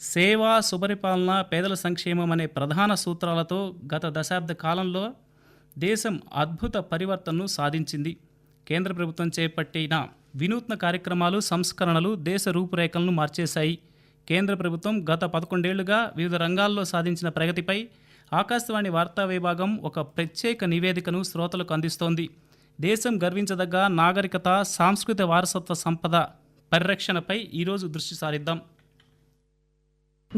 సేవ సుపరిపాలన పేదల సంక్షేమం అనే ప్రధాన సూత్రాలతో గత దశాబ్ద కాలంలో దేశం అద్భుత పరివర్తనను సాధించింది. కేంద్ర ప్రభుత్వం చేపట్టిన వినూత్న కార్యక్రమాలు సంస్కరణలు దేశ రూపురేఖలను మార్చేశాయి. కేంద్ర ప్రభుత్వం గత పదకొండేళ్ళుగా వివిధ రంగాల్లో సాధించిన ప్రగతిపై ఆకాశవాణి వార్తా విభాగం ఒక ప్రత్యేక నివేదికను శ్రోతలకు అందిస్తోంది. దేశం గర్వించదగ్గ నాగరికత సాంస్కృతిక వారసత్వ సంపద పరిరక్షణపై ఈరోజు దృష్టి సారిద్దాం.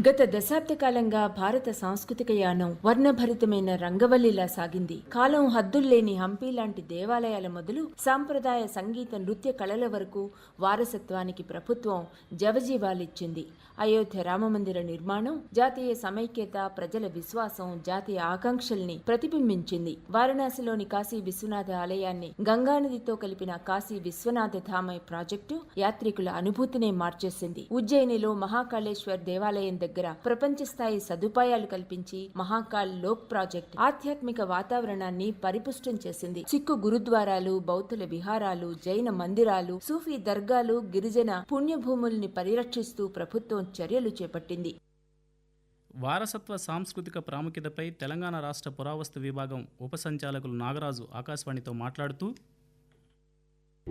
గత దశాబ్ద కాలంగా భారత సాంస్కృతిక యానం వర్ణభరితమైన రంగవల్లిలా సాగింది. కాలం హద్దుల్లేని హంపి లాంటి దేవాలయాల మొదలు సాంప్రదాయ సంగీత నృత్య కళల వరకు వారసత్వానికి ప్రభుత్వం జవజీవాలిచ్చింది. అయోధ్య రామమందిర నిర్మాణం జాతీయ సమైక్యత ప్రజల విశ్వాసం జాతీయ ఆకాంక్షల్ని ప్రతిబింబించింది. వారణాసిలోని కాశీ విశ్వనాథ ఆలయాన్ని గంగానదితో కలిపిన కాశీ విశ్వనాథ ధామ ప్రాజెక్టు యాత్రికుల అనుభూతినే మార్చేసింది. ఉజ్జయినిలో మహాకాళేశ్వర్ దేవాలయం దగ్గర ప్రపంచ స్థాయి సదుపాయాలు కల్పించి మహాకాల్ లోక్ ప్రాజెక్ట్ ఆధ్యాత్మిక వాతావరణాన్ని పరిపుష్టం చేసింది. సిక్కు గురుద్వారాలు బౌద్ధుల విహారాలు జైన మందిరాలు సూఫీ దర్గాలు గిరిజన పుణ్యభూముల్ని పరిరక్షిస్తూ ప్రభుత్వం చర్యలు చేపట్టింది. వారసత్వ సాంస్కృతిక ప్రాముఖ్యతపై తెలంగాణ రాష్ట్ర పురావస్తు విభాగం ఉప సంచాలకులు నాగరాజు ఆకాశవాణితో మాట్లాడుతూ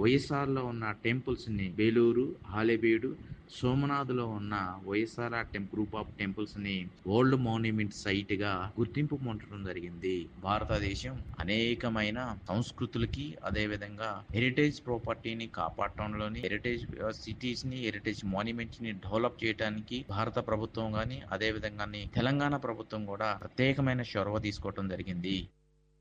వైఎస్ఆర్లో ఉన్న టెంపుల్స్ని బేలూరు హాలేబీడు సోమనాథ్లో ఉన్న వైఎస్ఆర్ టెంప్ గ్రూప్ ఆఫ్ టెంపుల్స్ని వరల్డ్ మాన్యుమెంట్ సైట్గా గుర్తింపు పొందడం జరిగింది. భారతదేశం అనేకమైన సంస్కృతులకి అదేవిధంగా హెరిటేజ్ ప్రాపర్టీని కాపాడటంలోని హెరిటేజ్ సిటీస్ని హెరిటేజ్ మాన్యుమెంట్స్ని డెవలప్ చేయడానికి భారత ప్రభుత్వం కానీ అదేవిధంగా తెలంగాణ ప్రభుత్వం కూడా ప్రత్యేకమైన చొరవ తీసుకోవడం జరిగింది.